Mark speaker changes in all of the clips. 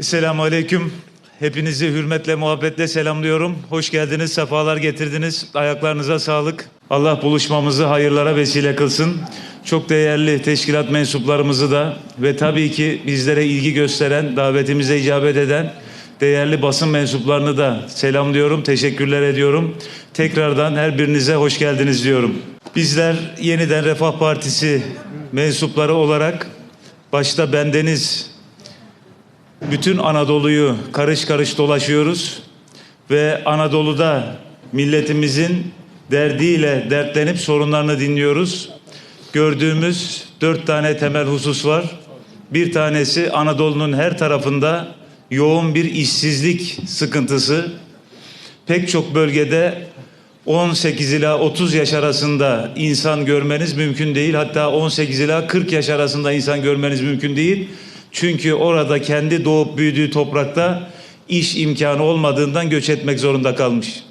Speaker 1: Selamun Aleyküm. Hepinizi hürmetle, muhabbetle selamlıyorum. Hoş geldiniz, sefalar getirdiniz. Ayaklarınıza sağlık. Allah buluşmamızı hayırlara vesile kılsın. Çok değerli teşkilat mensuplarımızı da ve tabii ki bizlere ilgi gösteren, davetimize icabet eden değerli basın mensuplarını da selamlıyorum, teşekkürler ediyorum. Tekrardan her birinize hoş geldiniz diyorum. Bizler yeniden Refah Partisi mensupları olarak başta bendeniz bütün Anadolu'yu karış karış dolaşıyoruz ve Anadolu'da milletimizin derdiyle dertlenip sorunlarını dinliyoruz. Gördüğümüz dört tane temel husus var. Bir tanesi Anadolu'nun her tarafında yoğun bir işsizlik sıkıntısı. Pek çok bölgede 18 ila 30 yaş arasında insan görmeniz mümkün değil. Hatta 18 ila 40 yaş arasında insan görmeniz mümkün değil. Çünkü orada kendi doğup büyüdüğü toprakta iş imkanı olmadığından göç etmek zorunda kalmış.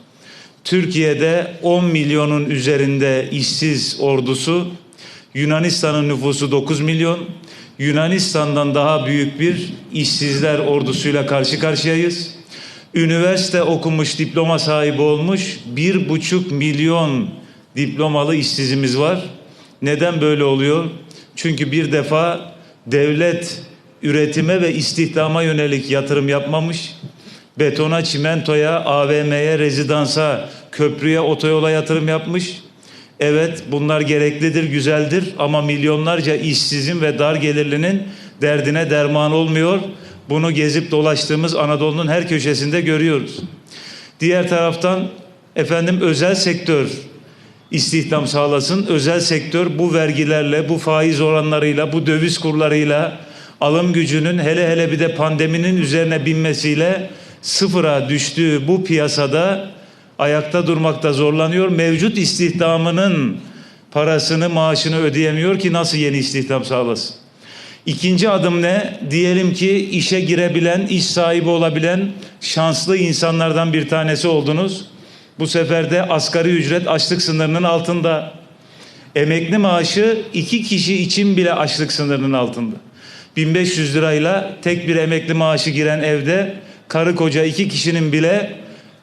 Speaker 1: Türkiye'de 10 milyonun üzerinde işsiz ordusu, Yunanistan'ın nüfusu 9 milyon, Yunanistan'dan daha büyük bir işsizler ordusuyla karşı karşıyayız. Üniversite okumuş, diploma sahibi olmuş bir buçuk milyon diplomalı işsizimiz var. Neden böyle oluyor? Çünkü bir defa devlet üretime ve istihdama yönelik yatırım yapmamış. Betona, çimentoya, AVM'ye, rezidansa, köprüye, otoyola yatırım yapmış. Evet bunlar gereklidir, güzeldir ama milyonlarca işsizin ve dar gelirlinin derdine derman olmuyor. Bunu gezip dolaştığımız Anadolu'nun her köşesinde görüyoruz. Diğer taraftan efendim özel sektör istihdam sağlasın. Özel sektör bu vergilerle, bu faiz oranlarıyla, bu döviz kurlarıyla alım gücünün hele hele bir de pandeminin üzerine binmesiyle sıfıra düştüğü bu piyasada ayakta durmakta zorlanıyor. Mevcut istihdamının parasını, maaşını ödeyemiyor ki nasıl yeni istihdam sağlasın? İkinci adım ne? Diyelim ki işe girebilen, iş sahibi olabilen şanslı insanlardan bir tanesi oldunuz. Bu sefer de asgari ücret açlık sınırının altında. Emekli maaşı iki kişi için bile açlık sınırının altında. 1500 lirayla tek bir emekli maaşı giren evde karı koca iki kişinin bile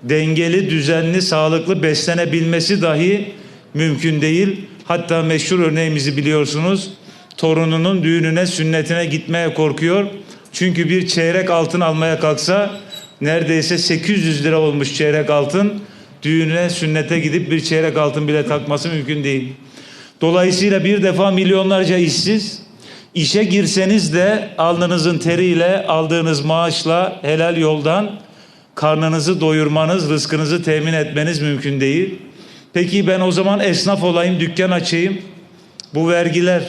Speaker 1: dengeli, düzenli, sağlıklı beslenebilmesi dahi mümkün değil. Hatta meşhur örneğimizi biliyorsunuz. Torununun düğününe, sünnetine gitmeye korkuyor. Çünkü bir çeyrek altın almaya kalksa neredeyse 800 lira olmuş çeyrek altın. Düğüne, sünnete gidip bir çeyrek altın bile takması mümkün değil. Dolayısıyla bir defa milyonlarca işsiz, işe girseniz de alnınızın teriyle, aldığınız maaşla helal yoldan karnınızı doyurmanız, rızkınızı temin etmeniz mümkün değil. Peki ben o zaman esnaf olayım, dükkan açayım. Bu vergiler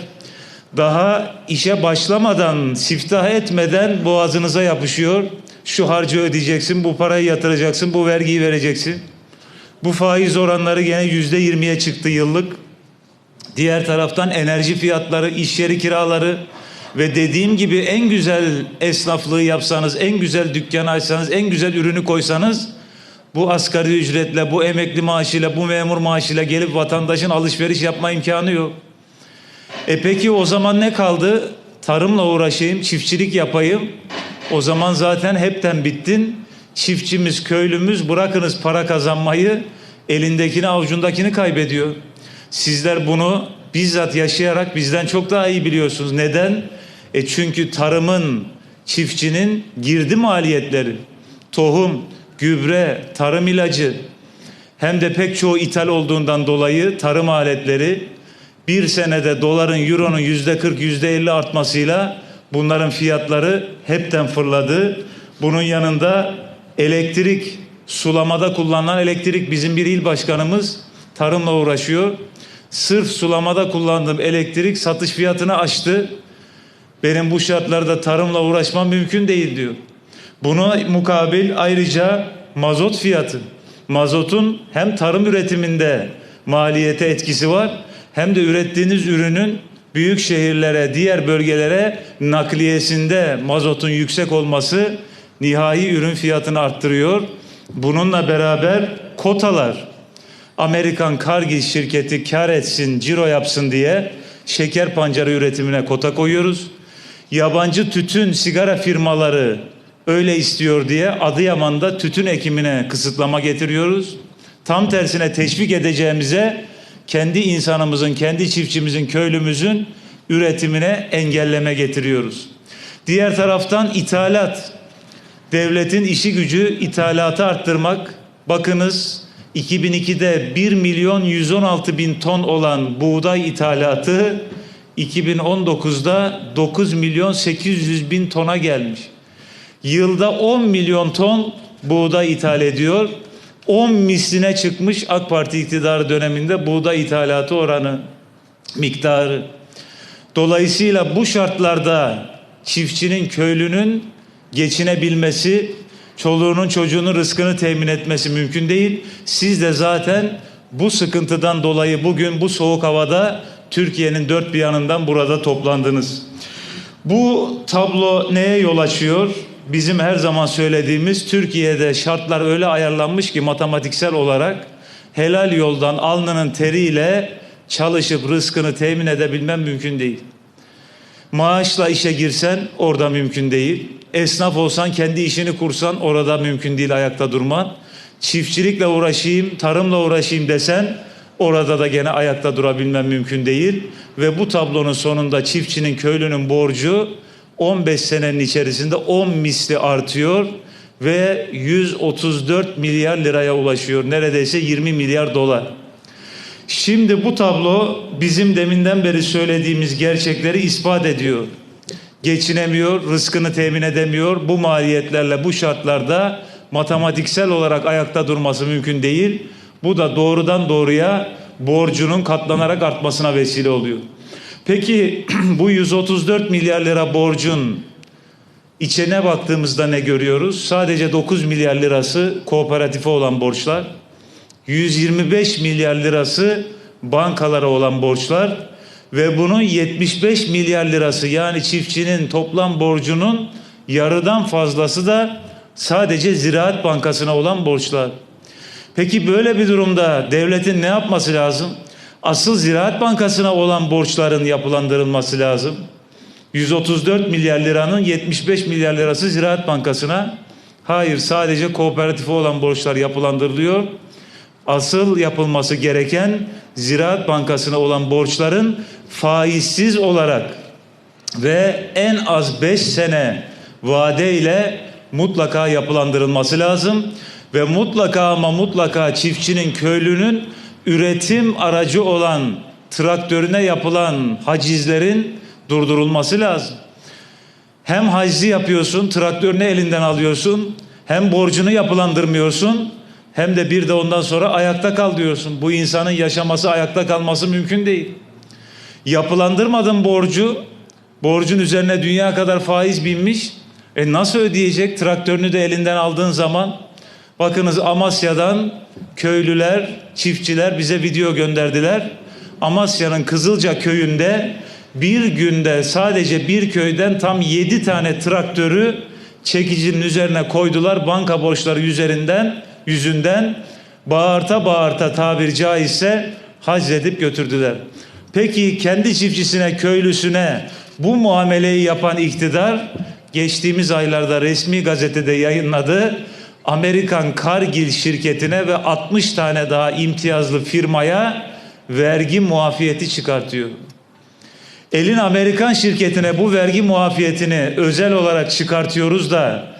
Speaker 1: daha işe başlamadan, siftah etmeden boğazınıza yapışıyor. Şu harcı ödeyeceksin, bu parayı yatıracaksın, bu vergiyi vereceksin. Bu faiz oranları gene yüzde yirmiye çıktı yıllık. Diğer taraftan enerji fiyatları, iş yeri kiraları ve dediğim gibi en güzel esnaflığı yapsanız, en güzel dükkanı açsanız, en güzel ürünü koysanız bu asgari ücretle, bu emekli maaşıyla, bu memur maaşıyla gelip vatandaşın alışveriş yapma imkanı yok. E peki o zaman ne kaldı? Tarımla uğraşayım, çiftçilik yapayım. O zaman zaten hepten bittin. Çiftçimiz, köylümüz bırakınız para kazanmayı elindekini avucundakini kaybediyor. Sizler bunu bizzat yaşayarak bizden çok daha iyi biliyorsunuz. Neden? E çünkü tarımın, çiftçinin girdi maliyetleri, tohum, gübre, tarım ilacı hem de pek çoğu ithal olduğundan dolayı tarım aletleri bir senede doların, euronun yüzde 40, yüzde 50 artmasıyla bunların fiyatları hepten fırladı. Bunun yanında elektrik, sulamada kullanılan elektrik bizim bir il başkanımız tarımla uğraşıyor. Sırf sulamada kullandığım elektrik satış fiyatını aştı. Benim bu şartlarda tarımla uğraşmam mümkün değil diyor. Buna mukabil ayrıca mazot fiyatı. Mazotun hem tarım üretiminde maliyete etkisi var hem de ürettiğiniz ürünün büyük şehirlere, diğer bölgelere nakliyesinde mazotun yüksek olması nihai ürün fiyatını arttırıyor. Bununla beraber kotalar Amerikan Cargill şirketi kar etsin, ciro yapsın diye şeker pancarı üretimine kota koyuyoruz. yabancı tütün sigara firmaları öyle istiyor diye Adıyaman'da tütün ekimine kısıtlama getiriyoruz. Tam tersine teşvik edeceğimize kendi insanımızın, kendi çiftçimizin, köylümüzün üretimine engelleme getiriyoruz. Diğer taraftan ithalat. Devletin işi gücü ithalatı arttırmak. Bakınız 2002'de 1 milyon 116 bin ton olan buğday ithalatı 2019'da 9 milyon 800 bin tona gelmiş. Yılda 10 milyon ton buğday ithal ediyor. 10 misline çıkmış AK Parti iktidarı döneminde buğday ithalatı oranı miktarı. Dolayısıyla bu şartlarda çiftçinin, köylünün geçinebilmesi, çoluğunun çocuğunun rızkını temin etmesi mümkün değil. Siz de zaten bu sıkıntıdan dolayı bugün bu soğuk havada Türkiye'nin dört bir yanından burada toplandınız. Bu tablo neye yol açıyor? Bizim her zaman söylediğimiz Türkiye'de şartlar öyle ayarlanmış ki matematiksel olarak helal yoldan alnının teriyle çalışıp rızkını temin edebilmem mümkün değil. Maaşla işe girsen orada mümkün değil. Esnaf olsan kendi işini kursan orada mümkün değil ayakta durman. Çiftçilikle uğraşayım, tarımla uğraşayım desen orada da gene ayakta durabilmem mümkün değil. Ve bu tablonun sonunda çiftçinin, köylünün borcu 15 senenin içerisinde 10 misli artıyor ve 134 milyar liraya ulaşıyor. Neredeyse 20 milyar dolar. Şimdi bu tablo bizim deminden beri söylediğimiz gerçekleri ispat ediyor. Geçinemiyor, rızkını temin edemiyor. Bu maliyetlerle, bu şartlarda matematiksel olarak ayakta durması mümkün değil. Bu da doğrudan doğruya borcunun katlanarak artmasına vesile oluyor. Peki bu 134 milyar lira borcun içine baktığımızda ne görüyoruz? Sadece 9 milyar lirası kooperatife olan borçlar. 125 milyar lirası bankalara olan borçlar ve bunun 75 milyar lirası yani çiftçinin toplam borcunun yarıdan fazlası da sadece Ziraat Bankası'na olan borçlar. Peki böyle bir durumda devletin ne yapması lazım? Asıl Ziraat Bankası'na olan borçların yapılandırılması lazım. 134 milyar liranın 75 milyar lirası Ziraat Bankası'na. Hayır sadece kooperatife olan borçlar yapılandırılıyor. Asıl yapılması gereken Ziraat Bankası'na olan borçların faizsiz olarak ve en az 5 sene vadeyle mutlaka yapılandırılması lazım ve mutlaka ama mutlaka çiftçinin köylünün üretim aracı olan traktörüne yapılan hacizlerin durdurulması lazım. Hem hacizi yapıyorsun, traktörünü elinden alıyorsun, hem borcunu yapılandırmıyorsun, hem de bir de ondan sonra ayakta kal diyorsun. Bu insanın yaşaması, ayakta kalması mümkün değil. Yapılandırmadın borcu, borcun üzerine dünya kadar faiz binmiş. E nasıl ödeyecek traktörünü de elinden aldığın zaman? Bakınız Amasya'dan köylüler, çiftçiler bize video gönderdiler. Amasya'nın Kızılca köyünde bir günde sadece bir köyden tam yedi tane traktörü çekicinin üzerine koydular. Banka borçları üzerinden, yüzünden bağırta bağırta tabir caizse haczedip götürdüler. Peki kendi çiftçisine, köylüsüne bu muameleyi yapan iktidar geçtiğimiz aylarda resmi gazetede yayınladı. Amerikan Cargill şirketine ve 60 tane daha imtiyazlı firmaya vergi muafiyeti çıkartıyor. Elin Amerikan şirketine bu vergi muafiyetini özel olarak çıkartıyoruz da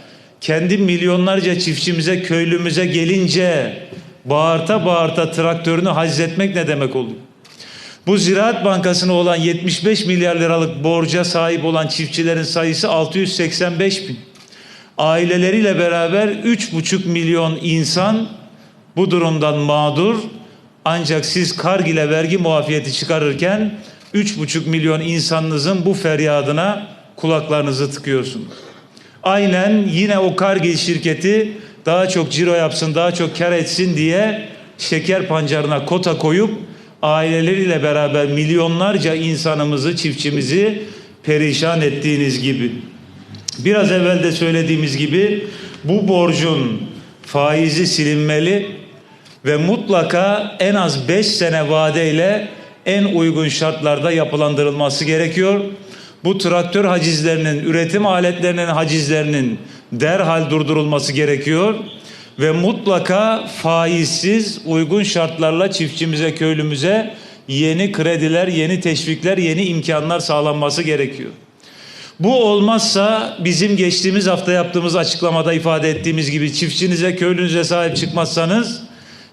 Speaker 1: kendi milyonlarca çiftçimize, köylümüze gelince bağırta bağırta traktörünü haczetmek ne demek oluyor? Bu Ziraat Bankası'na olan 75 milyar liralık borca sahip olan çiftçilerin sayısı 685 bin. Aileleriyle beraber 3,5 milyon insan bu durumdan mağdur. Ancak siz Kargil'e vergi muafiyeti çıkarırken 3,5 milyon insanınızın bu feryadına kulaklarınızı tıkıyorsunuz. Aynen yine o Kargil şirketi daha çok ciro yapsın, daha çok kar etsin diye şeker pancarına kota koyup aileleriyle beraber milyonlarca insanımızı, çiftçimizi perişan ettiğiniz gibi. Biraz evvel de söylediğimiz gibi bu borcun faizi silinmeli ve mutlaka en az 5 sene vadeyle en uygun şartlarda yapılandırılması gerekiyor. Bu traktör hacizlerinin, üretim aletlerinin hacizlerinin derhal durdurulması gerekiyor ve mutlaka faizsiz uygun şartlarla çiftçimize, köylümüze yeni krediler, yeni teşvikler, yeni imkanlar sağlanması gerekiyor. Bu olmazsa bizim geçtiğimiz hafta yaptığımız açıklamada ifade ettiğimiz gibi çiftçinize, köylünüze sahip çıkmazsanız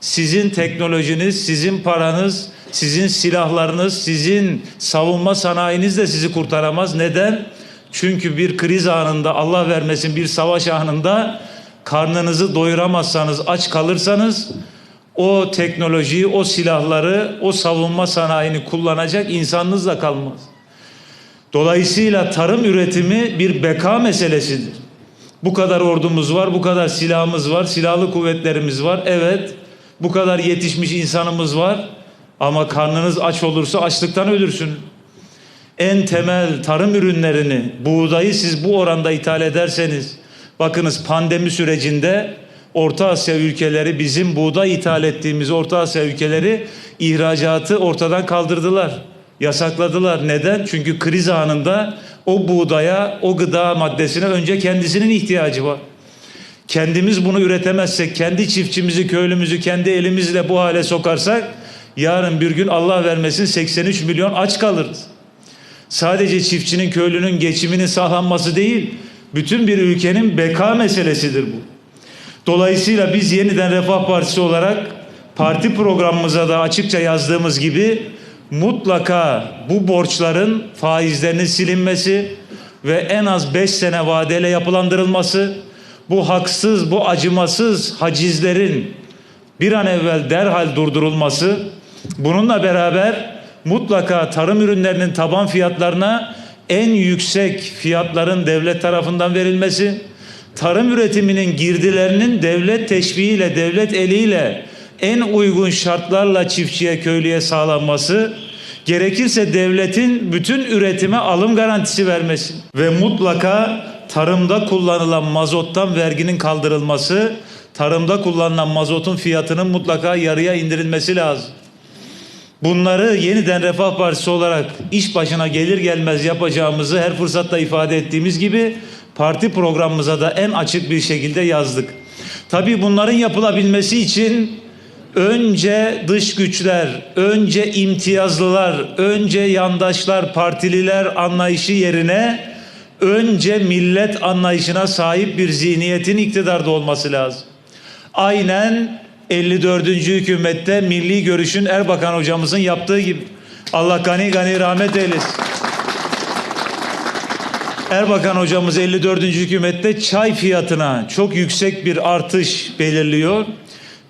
Speaker 1: sizin teknolojiniz, sizin paranız, sizin silahlarınız, sizin savunma sanayiniz de sizi kurtaramaz. Neden? Çünkü bir kriz anında, Allah vermesin bir savaş anında karnınızı doyuramazsanız, aç kalırsanız o teknolojiyi, o silahları, o savunma sanayini kullanacak insanınız da kalmaz. Dolayısıyla tarım üretimi bir beka meselesidir. Bu kadar ordumuz var, bu kadar silahımız var, silahlı kuvvetlerimiz var. Evet, bu kadar yetişmiş insanımız var. Ama karnınız aç olursa açlıktan ölürsünüz. En temel tarım ürünlerini, buğdayı siz bu oranda ithal ederseniz, bakınız pandemi sürecinde Orta Asya ülkeleri bizim buğday ithal ettiğimiz Orta Asya ülkeleri ihracatı ortadan kaldırdılar. Yasakladılar. Neden? Çünkü kriz anında o buğdaya, o gıda maddesine önce kendisinin ihtiyacı var. Kendimiz bunu üretemezsek, kendi çiftçimizi, köylümüzü kendi elimizle bu hale sokarsak yarın bir gün Allah vermesin 83 milyon aç kalırız. Sadece çiftçinin, köylünün geçiminin sağlanması değil, bütün bir ülkenin beka meselesidir bu. Dolayısıyla biz yeniden Refah Partisi olarak parti programımıza da açıkça yazdığımız gibi mutlaka bu borçların faizlerinin silinmesi ve en az 5 sene vadeyle yapılandırılması, bu haksız, bu acımasız hacizlerin bir an evvel derhal durdurulması, bununla beraber mutlaka tarım ürünlerinin taban fiyatlarına en yüksek fiyatların devlet tarafından verilmesi, tarım üretiminin girdilerinin devlet teşviğiyle, devlet eliyle en uygun şartlarla çiftçiye, köylüye sağlanması, gerekirse devletin bütün üretime alım garantisi vermesi ve mutlaka tarımda kullanılan mazottan verginin kaldırılması, tarımda kullanılan mazotun fiyatının mutlaka yarıya indirilmesi lazım. Bunları yeniden Refah Partisi olarak iş başına gelir gelmez yapacağımızı her fırsatta ifade ettiğimiz gibi parti programımıza da en açık bir şekilde yazdık. Tabii bunların yapılabilmesi için önce dış güçler, önce imtiyazlılar, önce yandaşlar, partililer anlayışı yerine önce millet anlayışına sahip bir zihniyetin iktidarda olması lazım. Aynen 54. hükümette milli görüşün Erbakan hocamızın yaptığı gibi. Allah gani gani rahmet eylesin. Erbakan hocamız 54. hükümette çay fiyatına çok yüksek bir artış belirliyor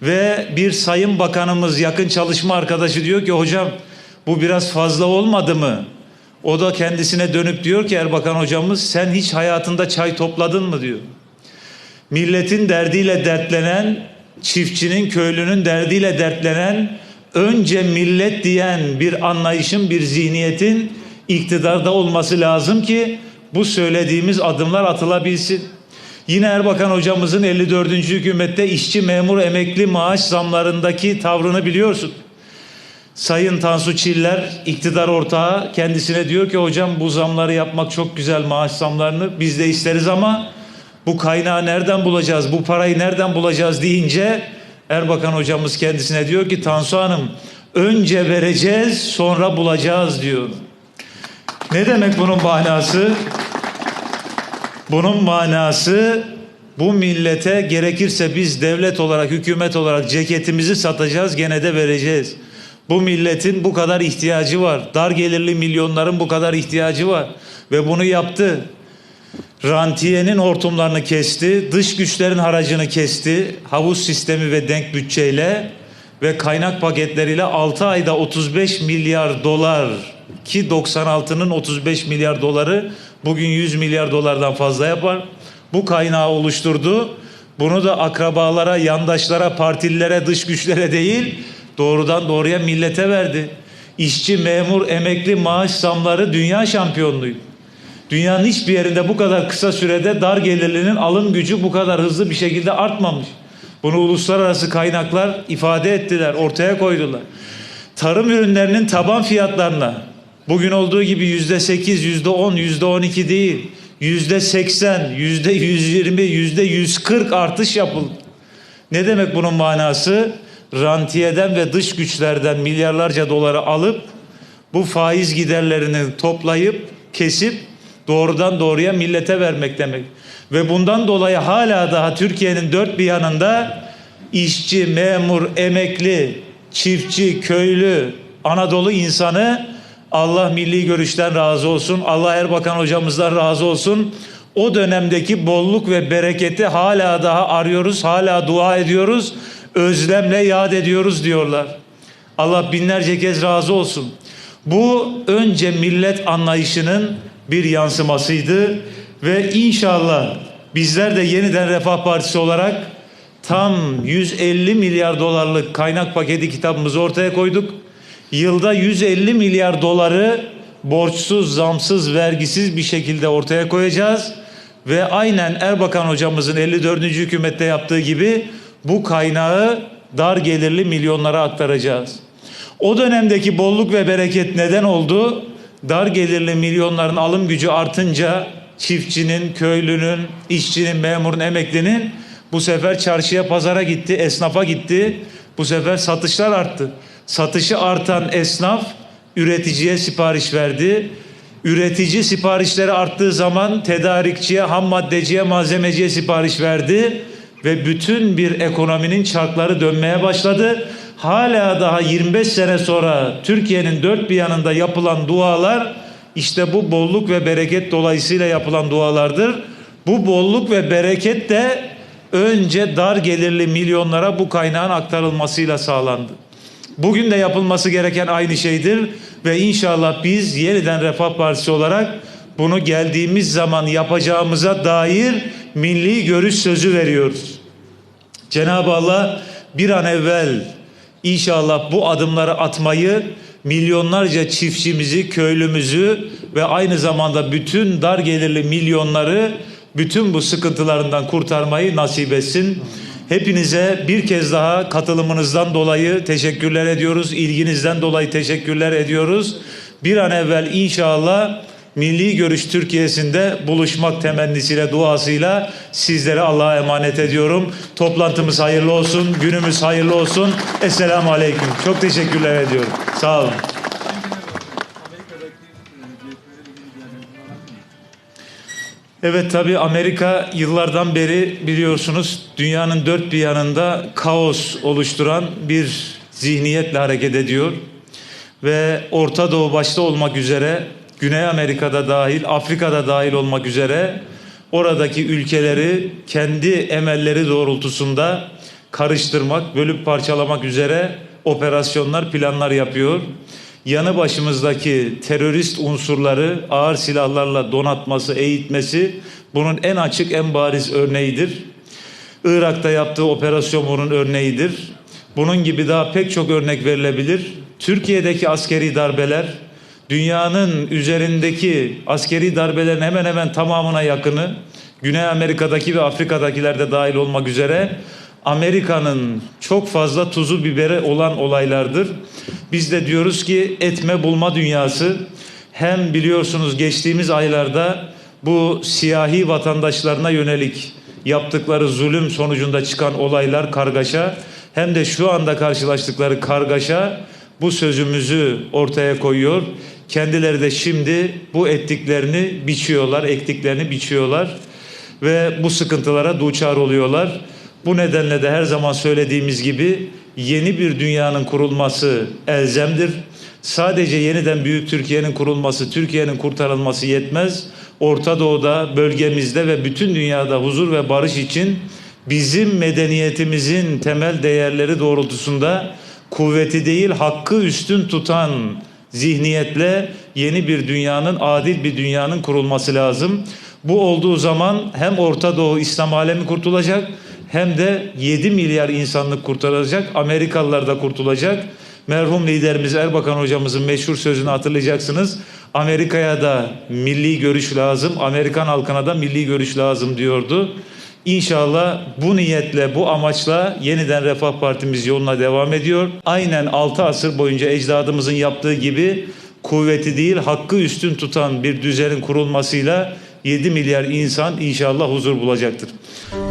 Speaker 1: ve bir sayın bakanımız yakın çalışma arkadaşı diyor ki hocam bu biraz fazla olmadı mı? O da kendisine dönüp diyor ki Erbakan hocamız sen hiç hayatında çay topladın mı diyor. Milletin derdiyle dertlenen, çiftçinin, köylünün derdiyle dertlenen, önce millet diyen bir anlayışın, bir zihniyetin iktidarda olması lazım ki bu söylediğimiz adımlar atılabilsin. Yine Erbakan hocamızın 54. hükümette işçi memur emekli maaş zamlarındaki tavrını biliyorsun. Sayın Tansu Çiller iktidar ortağı kendisine diyor ki hocam bu zamları yapmak çok güzel maaş zamlarını biz de isteriz ama bu kaynağı nereden bulacağız bu parayı nereden bulacağız deyince Erbakan hocamız kendisine diyor ki Tansu Hanım önce vereceğiz sonra bulacağız diyor. Ne demek bunun manası? Bunun manası bu millete gerekirse biz devlet olarak, hükümet olarak ceketimizi satacağız, gene de vereceğiz. Bu milletin bu kadar ihtiyacı var. Dar gelirli milyonların bu kadar ihtiyacı var. Ve bunu yaptı. Rantiyenin hortumlarını kesti, dış güçlerin haracını kesti, havuz sistemi ve denk bütçeyle ve kaynak paketleriyle 6 ayda 35 milyar dolar ki 96'nın 35 milyar doları bugün 100 milyar dolardan fazla yapar. Bu kaynağı oluşturdu. Bunu da akrabalara, yandaşlara, partililere, dış güçlere değil doğrudan doğruya millete verdi. İşçi, memur, emekli maaş zamları dünya şampiyonluğu. Dünyanın hiçbir yerinde bu kadar kısa sürede dar gelirlinin alım gücü bu kadar hızlı bir şekilde artmamış. Bunu uluslararası kaynaklar ifade ettiler, ortaya koydular. Tarım ürünlerinin taban fiyatlarına Bugün olduğu gibi yüzde sekiz, yüzde on, yüzde on iki değil. Yüzde seksen, yüzde yüz yirmi, yüzde yüz kırk artış yapıldı. Ne demek bunun manası? Rantiyeden ve dış güçlerden milyarlarca doları alıp bu faiz giderlerini toplayıp kesip doğrudan doğruya millete vermek demek. Ve bundan dolayı hala daha Türkiye'nin dört bir yanında işçi, memur, emekli, çiftçi, köylü, Anadolu insanı Allah milli görüşten razı olsun. Allah Erbakan hocamızdan razı olsun. O dönemdeki bolluk ve bereketi hala daha arıyoruz, hala dua ediyoruz, özlemle yad ediyoruz diyorlar. Allah binlerce kez razı olsun. Bu önce millet anlayışının bir yansımasıydı ve inşallah bizler de yeniden Refah Partisi olarak tam 150 milyar dolarlık kaynak paketi kitabımızı ortaya koyduk. Yılda 150 milyar doları borçsuz, zamsız, vergisiz bir şekilde ortaya koyacağız ve aynen Erbakan hocamızın 54. hükümette yaptığı gibi bu kaynağı dar gelirli milyonlara aktaracağız. O dönemdeki bolluk ve bereket neden oldu? Dar gelirli milyonların alım gücü artınca çiftçinin, köylünün, işçinin, memurun, emeklinin bu sefer çarşıya, pazara gitti, esnafa gitti. Bu sefer satışlar arttı. Satışı artan esnaf üreticiye sipariş verdi. Üretici siparişleri arttığı zaman tedarikçiye, ham maddeciye, malzemeciye sipariş verdi ve bütün bir ekonominin çarkları dönmeye başladı. Hala daha 25 sene sonra Türkiye'nin dört bir yanında yapılan dualar işte bu bolluk ve bereket dolayısıyla yapılan dualardır. Bu bolluk ve bereket de önce dar gelirli milyonlara bu kaynağın aktarılmasıyla sağlandı. Bugün de yapılması gereken aynı şeydir ve inşallah biz yeniden Refah Partisi olarak bunu geldiğimiz zaman yapacağımıza dair milli görüş sözü veriyoruz. Cenab-ı Allah bir an evvel inşallah bu adımları atmayı milyonlarca çiftçimizi, köylümüzü ve aynı zamanda bütün dar gelirli milyonları bütün bu sıkıntılarından kurtarmayı nasip etsin. Hepinize bir kez daha katılımınızdan dolayı teşekkürler ediyoruz. İlginizden dolayı teşekkürler ediyoruz. Bir an evvel inşallah Milli Görüş Türkiye'sinde buluşmak temennisiyle, duasıyla sizlere Allah'a emanet ediyorum. Toplantımız hayırlı olsun, günümüz hayırlı olsun. Esselamu Aleyküm. Çok teşekkürler ediyorum. Sağ olun. Evet tabi Amerika yıllardan beri biliyorsunuz dünyanın dört bir yanında kaos oluşturan bir zihniyetle hareket ediyor. Ve Orta Doğu başta olmak üzere Güney Amerika'da dahil, Afrika'da dahil olmak üzere oradaki ülkeleri kendi emelleri doğrultusunda karıştırmak, bölüp parçalamak üzere operasyonlar, planlar yapıyor. Yanı başımızdaki terörist unsurları ağır silahlarla donatması, eğitmesi bunun en açık, en bariz örneğidir. Irak'ta yaptığı operasyon bunun örneğidir. Bunun gibi daha pek çok örnek verilebilir. Türkiye'deki askeri darbeler, dünyanın üzerindeki askeri darbelerin hemen hemen tamamına yakını, Güney Amerika'daki ve Afrika'dakilerde dahil olmak üzere Amerika'nın çok fazla tuzu biberi olan olaylardır. Biz de diyoruz ki etme bulma dünyası hem biliyorsunuz geçtiğimiz aylarda bu siyahi vatandaşlarına yönelik yaptıkları zulüm sonucunda çıkan olaylar kargaşa hem de şu anda karşılaştıkları kargaşa bu sözümüzü ortaya koyuyor. Kendileri de şimdi bu ettiklerini biçiyorlar, ektiklerini biçiyorlar ve bu sıkıntılara duçar oluyorlar. Bu nedenle de her zaman söylediğimiz gibi yeni bir dünyanın kurulması elzemdir. Sadece yeniden büyük Türkiye'nin kurulması, Türkiye'nin kurtarılması yetmez. Orta Doğu'da, bölgemizde ve bütün dünyada huzur ve barış için bizim medeniyetimizin temel değerleri doğrultusunda kuvveti değil hakkı üstün tutan zihniyetle yeni bir dünyanın, adil bir dünyanın kurulması lazım. Bu olduğu zaman hem Orta Doğu İslam alemi kurtulacak hem de 7 milyar insanlık kurtarılacak. Amerikalılar da kurtulacak. Merhum liderimiz Erbakan hocamızın meşhur sözünü hatırlayacaksınız. Amerika'ya da milli görüş lazım, Amerikan halkına da milli görüş lazım diyordu. İnşallah bu niyetle, bu amaçla yeniden Refah Partimiz yoluna devam ediyor. Aynen 6 asır boyunca ecdadımızın yaptığı gibi kuvveti değil hakkı üstün tutan bir düzenin kurulmasıyla 7 milyar insan inşallah huzur bulacaktır.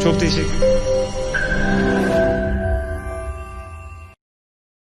Speaker 1: Çok teşekkür ederim.